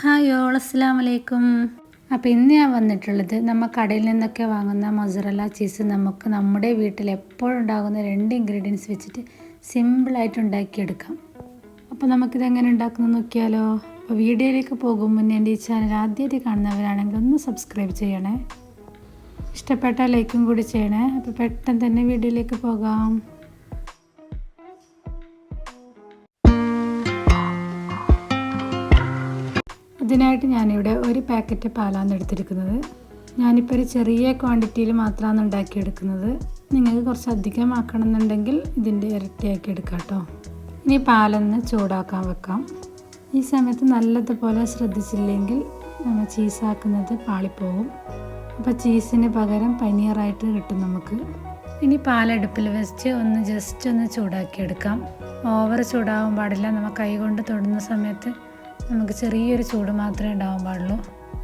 Hi all അസ്സാം വലൈക്കും അപ്പോൾ ഇന്ന് ഞാൻ വന്നിട്ടുള്ളത് നമ്മൾ കടയിൽ നിന്നൊക്കെ വാങ്ങുന്ന മൊസറല്ല ചീസ് നമുക്ക് നമ്മുടെ വീട്ടിൽ എപ്പോഴും ഉണ്ടാകുന്ന രണ്ട് ഇൻഗ്രീഡിയൻസ് വെച്ചിട്ട് സിമ്പിളായിട്ട് ഉണ്ടാക്കിയെടുക്കാം. അപ്പോൾ നമുക്കിത് എങ്ങനെ ഉണ്ടാക്കുന്നത് നോക്കിയാലോ? അപ്പോൾ വീഡിയോയിലേക്ക് പോകും മുന്നേ എന്റെ ഈ ചാനൽ ആദ്യമായിട്ട് കാണുന്നവരാണെങ്കിൽ ഒന്ന് സബ്സ്ക്രൈബ് ചെയ്യണേ. ഇഷ്ടപ്പെട്ട ലൈക്കും കൂടി ചെയ്യണേ. അപ്പോൾ പെട്ടെന്ന് തന്നെ വീഡിയോയിലേക്ക് പോകാം. അതിനായിട്ട് ഞാനിവിടെ ഒരു പാക്കറ്റ് പാലാണ് എടുത്തിരിക്കുന്നത്. ഞാനിപ്പോൾ ഒരു ചെറിയ ക്വാണ്ടിറ്റിയിൽ മാത്രമാണ് ഉണ്ടാക്കിയെടുക്കുന്നത്. നിങ്ങൾക്ക് കുറച്ച് അധികം ആക്കണമെന്നുണ്ടെങ്കിൽ ഇതിന്റെ ഇരട്ടിയാക്കി എടുക്കാം കേട്ടോ. ഇനി പാലൊന്ന് ചൂടാക്കാൻ വെക്കാം. ഈ സമയത്ത് നല്ലതുപോലെ ശ്രദ്ധിച്ചില്ലെങ്കിൽ നമ്മൾ ചീസാക്കുന്നത് പാളിപ്പോവും. അപ്പോൾ ചീസിന് പകരം പനീറായിട്ട് കിട്ടും നമുക്ക്. ഇനി പാലടുപ്പിൽ വെച്ച് ഒന്ന് ജസ്റ്റ് ഒന്ന് ചൂടാക്കിയെടുക്കാം. ഓവർ ചൂടാവാൻ പാടില്ല. നമ്മൾ കൈ കൊണ്ട് തൊടുന്ന സമയത്ത് നമുക്ക് ചെറിയൊരു ചൂട് മാത്രമേ ഉണ്ടാവാൻ പാടുള്ളൂ.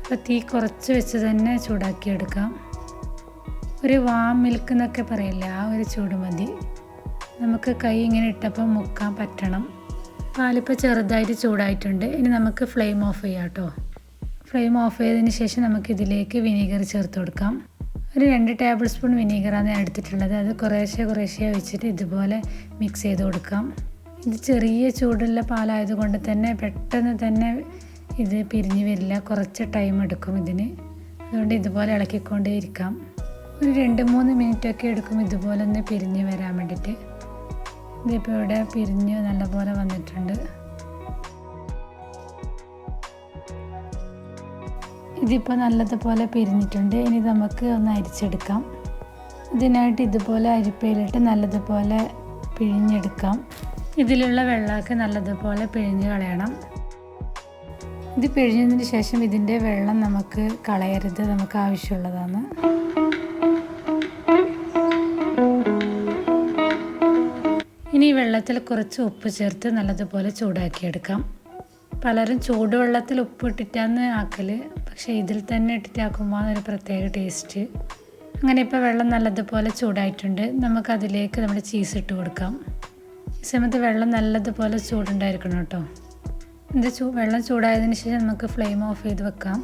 അപ്പോൾ തീ കുറച്ച് വെച്ച് തന്നെ ചൂടാക്കിയെടുക്കാം. ഒരു വാം മിൽക്ക് എന്നൊക്കെ പറയില്ലേ ആ ഒരു ചൂട് മതി. നമുക്ക് കൈ ഇങ്ങനെ ഇട്ടപ്പോൾ മുക്കാൻ പറ്റണം. പാലിപ്പോൾ ചെറുതായിട്ട് ചൂടായിട്ടുണ്ട്. ഇനി നമുക്ക് ഫ്ലെയിം ഓഫ് ചെയ്യാം കേട്ടോ. ഫ്ലെയിം ഓഫ് ചെയ്തതിന് ശേഷം നമുക്കിതിലേക്ക് വിനീഗർ ചേർത്ത് കൊടുക്കാം. ഒരു രണ്ട് ടേബിൾ സ്പൂൺ വിനീഗറാണ് ഞാൻ എടുത്തിട്ടുള്ളത്. അത് കുറേശ്ശെ കുറേശ്ശെ വെച്ചിട്ട് ഇതുപോലെ മിക്സ് ചെയ്ത് കൊടുക്കാം. ഇത് ചെറിയ ചൂടുള്ള പാലായതുകൊണ്ട് തന്നെ പെട്ടെന്ന് തന്നെ ഇത് പിരിഞ്ഞ് വരില്ല. കുറച്ച് ടൈം എടുക്കും ഇതിന്. അതുകൊണ്ട് ഇതുപോലെ ഇളക്കിക്കൊണ്ടേ ഇരിക്കാം. ഒരു രണ്ട് മൂന്ന് മിനിറ്റൊക്കെ എടുക്കും ഇതുപോലെ ഒന്ന് പിരിഞ്ഞ് വരാൻ വേണ്ടിയിട്ട് ഇതിപ്പോൾ ഇവിടെ പിരിഞ്ഞ് നല്ലപോലെ വന്നിട്ടുണ്ട്. ഇതിപ്പോൾ നല്ലതുപോലെ പിരിഞ്ഞിട്ടുണ്ട്. ഇനി നമുക്ക് ഒന്ന് അരിച്ചെടുക്കാം. ഇതിനായിട്ട് ഇതുപോലെ അരിപ്പയിലിട്ട് നല്ലതുപോലെ പിഴിഞ്ഞെടുക്കാം. ഇതിലുള്ള വെള്ളമൊക്കെ നല്ലതുപോലെ പിഴിഞ്ഞ് കളയണം. ഇത് പിഴിഞ്ഞതിന് ശേഷം ഇതിന്റെ വെള്ളം നമുക്ക് കളയരുത് നമുക്ക് ആവശ്യമുള്ളതാണ്. ഇനി വെള്ളത്തിൽ കുറച്ച് ഉപ്പ് ചേർത്ത് നല്ലതുപോലെ ചൂടാക്കിയെടുക്കാം. പലരും ചൂടുവെള്ളത്തിൽ ഉപ്പ് ഇട്ടിട്ടാന്ന് ആക്കൽ പക്ഷേ ഇതിൽ തന്നെ ഇട്ടിട്ടാക്കുമ്പോൾ ഒരു പ്രത്യേക ടേസ്റ്റ്. അങ്ങനെ ഇപ്പോൾ വെള്ളം നല്ലതുപോലെ ചൂടായിട്ടുണ്ട്. നമുക്കതിലേക്ക് നമ്മുടെ ചീസ് ഇട്ട് കൊടുക്കാം. സമയത്ത് വെള്ളം നല്ലതുപോലെ ചൂടുണ്ടായിരിക്കണം കേട്ടോ. ഇത് ചൂ വെള്ളം ചൂടായതിന് ശേഷം നമുക്ക് ഫ്ലെയിം ഓഫ് ചെയ്ത് വെക്കാം.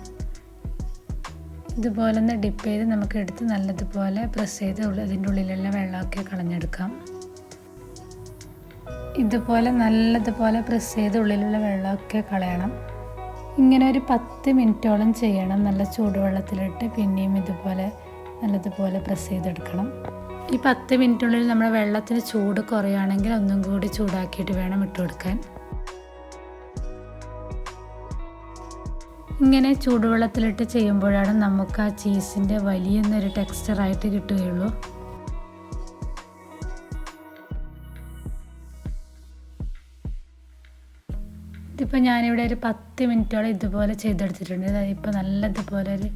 ഇതുപോലെ ഒന്ന് ഡിപ്പ് ചെയ്ത് നമുക്ക് എടുത്ത് നല്ലതുപോലെ പ്രസ് ചെയ്ത് അതിന്റെ ഉള്ളിലെല്ലാം വെള്ളമൊക്കെ കളഞ്ഞെടുക്കാം. ഇതുപോലെ നല്ലതുപോലെ പ്രസ് ചെയ്ത് ഉള്ളിലുള്ള വെള്ളമൊക്കെ കളയണം. ഇങ്ങനെ ഒരു പത്ത് മിനിറ്റോളം ചെയ്യണം. നല്ല ചൂടുവെള്ളത്തിലിട്ട് പിന്നെയും ഇതുപോലെ നല്ലതുപോലെ പ്രസ് ചെയ്തെടുക്കണം. ഈ പത്ത് മിനിറ്റിനുള്ളിൽ നമ്മുടെ വെള്ളത്തിന് ചൂട് കുറയുകയാണെങ്കിൽ ഒന്നും കൂടി ചൂടാക്കിയിട്ട് വേണം ഇട്ട് കൊടുക്കാൻ. ഇങ്ങനെ ചൂടുവെള്ളത്തിലിട്ട് ചെയ്യുമ്പോഴാണ് നമുക്ക് ആ ചീസിന്റെ വലിയൊന്നൊരു ടെക്സ്ചറായിട്ട് കിട്ടുകയുള്ളൂ. ഇതിപ്പോൾ ഞാനിവിടെ ഒരു പത്ത് മിനിറ്റോളം ഇതുപോലെ ചെയ്തെടുത്തിട്ടുണ്ട്. ഇപ്പോൾ നല്ലതുപോലെ ഒരു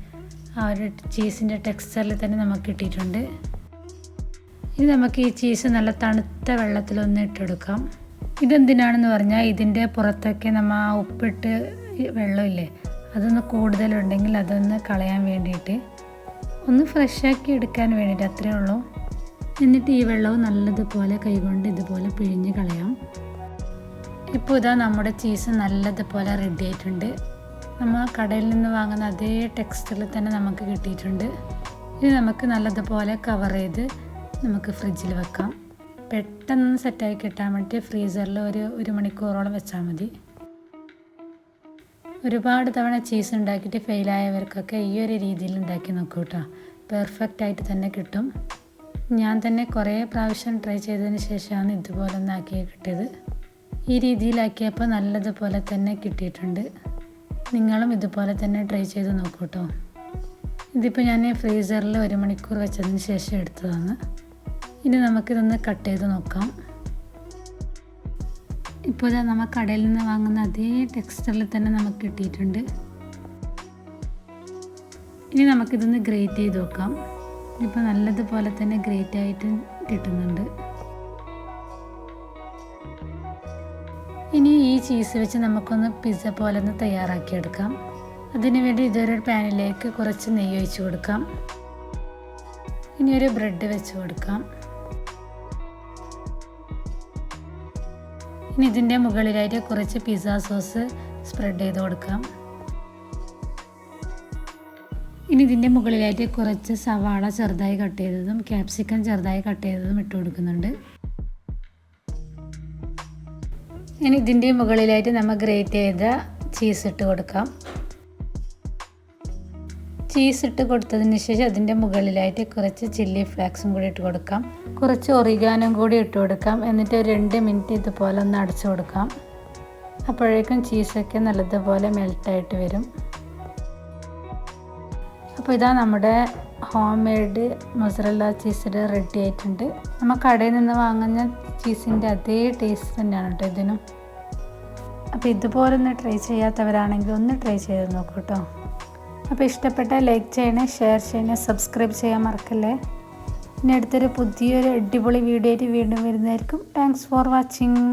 ആ ഒരു ചീസിന്റെ ടെക്സ്ചറിൽ തന്നെ നമുക്ക് കിട്ടിയിട്ടുണ്ട്. ഇനി നമുക്ക് ഈ ചീസ് നല്ല തണുത്ത വെള്ളത്തിലൊന്ന് ഇട്ടെടുക്കാം. ഇതെന്തിനാണെന്ന് പറഞ്ഞാൽ ഇതിന്റെ പുറത്തൊക്കെ നമ്മൾ ആ ഉപ്പിട്ട് വെള്ളമില്ലേ അതൊന്ന് കൂടുതലുണ്ടെങ്കിൽ അതൊന്ന് കളയാൻ വേണ്ടിയിട്ട് ഒന്ന് ഫ്രഷാക്കി എടുക്കാൻ വേണ്ടിയിട്ട് അത്രയേ ഉള്ളൂ. എന്നിട്ട് ഈ വെള്ളവും നല്ലതുപോലെ കൈകൊണ്ട് ഇതുപോലെ പിഴിഞ്ഞ് കളയാം. ഇപ്പോൾ ഇതാ നമ്മുടെ ചീസ് നല്ലതുപോലെ റെഡി ആയിട്ടുണ്ട്. നമ്മൾ കടയിൽ നിന്ന് വാങ്ങുന്ന അതേ ടെക്സ്റ്റിൽ തന്നെ നമുക്ക് കിട്ടിയിട്ടുണ്ട്. ഇത് നമുക്ക് നല്ലതുപോലെ കവർ ചെയ്ത് നമുക്ക് ഫ്രിഡ്ജിൽ വെക്കാം. പെട്ടെന്ന് സെറ്റായി കിട്ടാൻ വേണ്ടി ഫ്രീസറിൽ ഒരു ഒരു മണിക്കൂറോളം വെച്ചാൽ മതി. ഒരുപാട് തവണ ചീസ് ഉണ്ടാക്കിയിട്ട് ഫെയിലായവർക്കൊക്കെ ഈ ഒരു രീതിയിൽ ഉണ്ടാക്കി നോക്കൂ കേട്ടോ പെർഫെക്റ്റ് ആയിട്ട് തന്നെ കിട്ടും. ഞാൻ തന്നെ കുറേ പ്രാവശ്യം ട്രൈ ചെയ്തതിന് ശേഷമാണ് ഇതുപോലെ ഒന്നാക്കി കിട്ടിയത് ഈ രീതിയിലാക്കിയപ്പോൾ നല്ലതുപോലെ തന്നെ കിട്ടിയിട്ടുണ്ട്. നിങ്ങളും ഇതുപോലെ തന്നെ ട്രൈ ചെയ്ത് നോക്കൂ കേട്ടോ ഇതിപ്പോൾ ഞാൻ ഫ്രീസറിൽ ഒരു മണിക്കൂർ വെച്ചതിന് ശേഷം എടുത്തതാണ്. ഇനി നമുക്കിതൊന്ന് കട്ട് ചെയ്ത് നോക്കാം. ഇപ്പോൾ ഇതാ നമ്മൾ കടയിൽ നിന്ന് വാങ്ങുന്ന അതേ ടെക്സ്റ്ററിൽ തന്നെ നമുക്ക് കിട്ടിയിട്ടുണ്ട്. ഇനി നമുക്കിതൊന്ന് ഗ്രേറ്റ് ചെയ്ത് നോക്കാം. ഇപ്പോൾ നല്ലതുപോലെ തന്നെ ഗ്രേറ്റ് ആയിട്ട് കിട്ടുന്നുണ്ട്. ഇനി ഈ ചീസ് വെച്ച് നമുക്കൊന്ന് പിസ്സ പോലെ ഒന്ന് തയ്യാറാക്കിയെടുക്കാം അതിനുവേണ്ടി ഇതൊരു പാനിലേക്ക് കുറച്ച് നെയ്യ് ഒഴിച്ചു കൊടുക്കാം. ഇനി ഒരു ബ്രെഡ് വെച്ച് കൊടുക്കാം. ഇനി ഇതിന്റെ മുകളിലായിട്ട് കുറച്ച് പിസ്സ സോസ് സ്പ്രെഡ് ചെയ്ത് കൊടുക്കാം. ഇനി ഇതിന്റെ മുകളിലായിട്ട് കുറച്ച് സവാള ചെറുതായി കട്ട് ചെയ്തതും ക്യാപ്സിക്കം ചെറുതായി കട്ട് ചെയ്തതും ഇട്ട് കൊടുക്കുന്നുണ്ട്. ഇനി ഇതിന്റെ മുകളിലായിട്ട് നമ്മൾ ഗ്രേറ്റ് ചെയ്ത ചീസ് ഇട്ട് കൊടുക്കാം. ചീസ് ഇട്ട് കൊടുത്തതിന് ശേഷം അതിന്റെ മുകളിലായിട്ട് കുറച്ച് ചില്ലി ഫ്ലേക്സും കൂടി ഇട്ട് കൊടുക്കാം. കുറച്ച് ഒറിഗാനും കൂടി ഇട്ട് കൊടുക്കാം. എന്നിട്ട് രണ്ട് മിനിറ്റ് ഇതുപോലെ ഒന്ന് അടച്ചു കൊടുക്കാം. അപ്പോഴേക്കും ചീസൊക്കെ നല്ലതുപോലെ മെൽട്ടായിട്ട് വരും. അപ്പോൾ ഇതാ നമ്മുടെ ഹോം മെയ്ഡ് മൊസറല്ല ചീസിന്റെ റെഡി ആയിട്ടുണ്ട്. നമ്മൾ കടയിൽ നിന്ന് വാങ്ങുന്ന ചീസിന്റെ അതേ ടേസ്റ്റ് തന്നെയാണ് കേട്ടോ ഇതിനും. അപ്പോൾ ഇതുപോലെ ഒന്ന് ട്രൈ ചെയ്യാത്തവരാണെങ്കിൽ ഒന്ന് ട്രൈ ചെയ്ത് നോക്കൂ കേട്ടോ അപ്പോൾ ഇഷ്ടപ്പെട്ട ലൈക്ക് ചെയ്യണേ ഷെയർ ചെയ്യണേ സബ്സ്ക്രൈബ് ചെയ്യാൻ മറക്കല്ലേ. ഇനി അടുത്തൊരു പുതിയൊരു അടിപൊളി വീഡിയോ ആയിട്ട് വീണ്ടും വരുന്നതായിരിക്കും. Thanks for watching